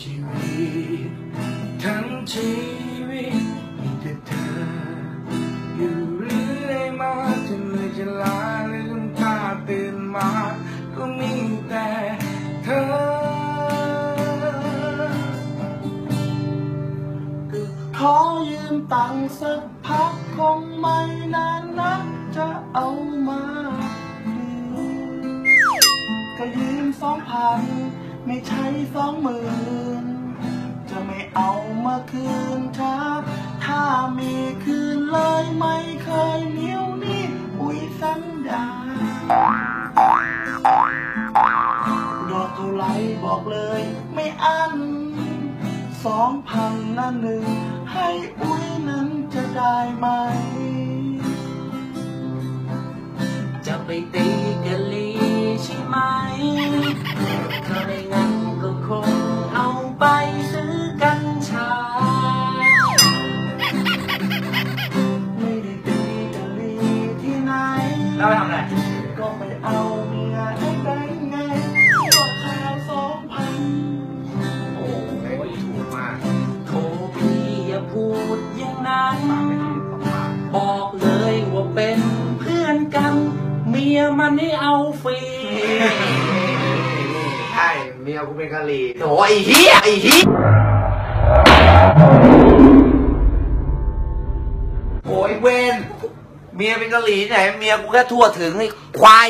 ชีวิตทั้งชีวิตมีแต่เธอ อยู่เรื่อยมาจนเลยจะลาละน้ำตาตื่นมา ก็มีแต่เธอขอยืมตังค์สักพักคงไม่นานนักจะเอามา ก็ยืมสองพัน ไม่ใช่สองหมื่นจะไม่เอามาคืนช้า ถ้ามีคืนเลยไม่เคยเนี้ยวนี่อุ้ยสัญญาดอกเท่าไรบอกเลยไม่อันสองพันละหนึ่ง ให้อุ้ยนั้นจะได้ไหม จะไปตีกะลีใช่ไหม แล้วไปทำอะไรก็ไปเอาเมียให้แบงค์ไงก็ค่าสองพันโอ้โหถูกมากโทพี่อย่าพูดอย่างนั้นปากไม่ดีสองปากบอกเลยว่าเป็นเพื่อนกัน เมียมันให้เอาฟรีใช่เมียกูเป็นกะหรี่โอ้ยไอ้เหี้ยไอ้เหี้ยโอ้ยเวน เมียเป็นกะหรี่ไหนเมียกูแค่ทั่วถึงไอ้ควาย